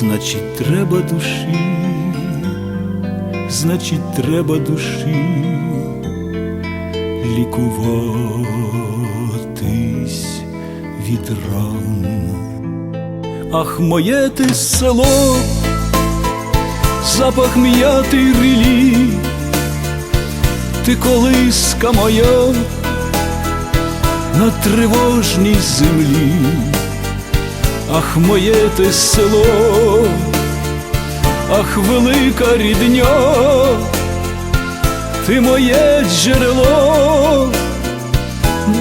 Значить, треба душі, значить, треба душі лікуватись від ран. Ах, моє ти село, запах м'яти й рілі, ти колиска моя на тривожній землі. Ах, моє ти село, ах, велика рідня, ти моє джерело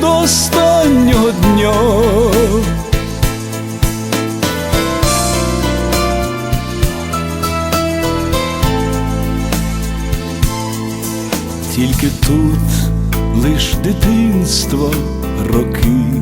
до останнього дня. Тільки тут лиш дитинства роки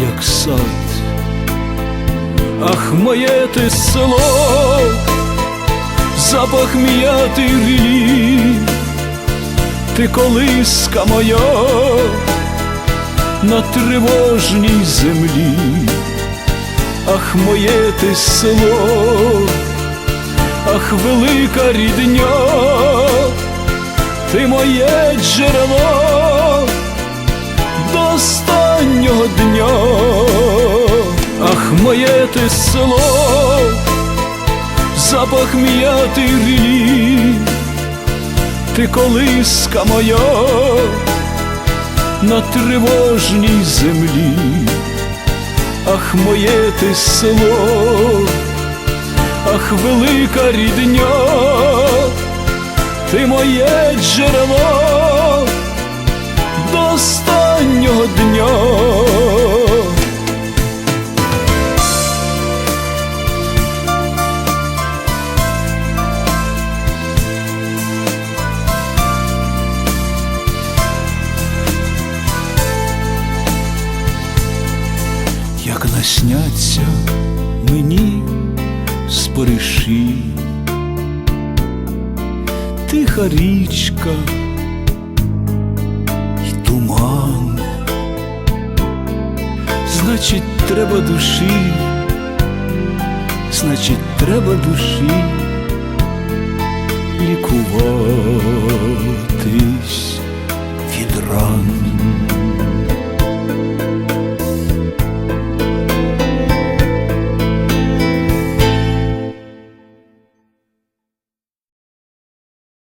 як сад. Ах, моє ти село, запах м'яти рілі, ти колиска моя на тривожній землі. Ах, моє ти село, ах, велика рідня, ти моє джерело до останнього дня, ах, моє ти село, запах м'яти рілі, ти колиска моя на тривожній землі, ах, моє ти село, ах, велика рідня. Ти моє джерело до останнього дня. Як насняться мені спориші тиха річка й туман, значить, треба душі, значить, треба душі. Лікуватись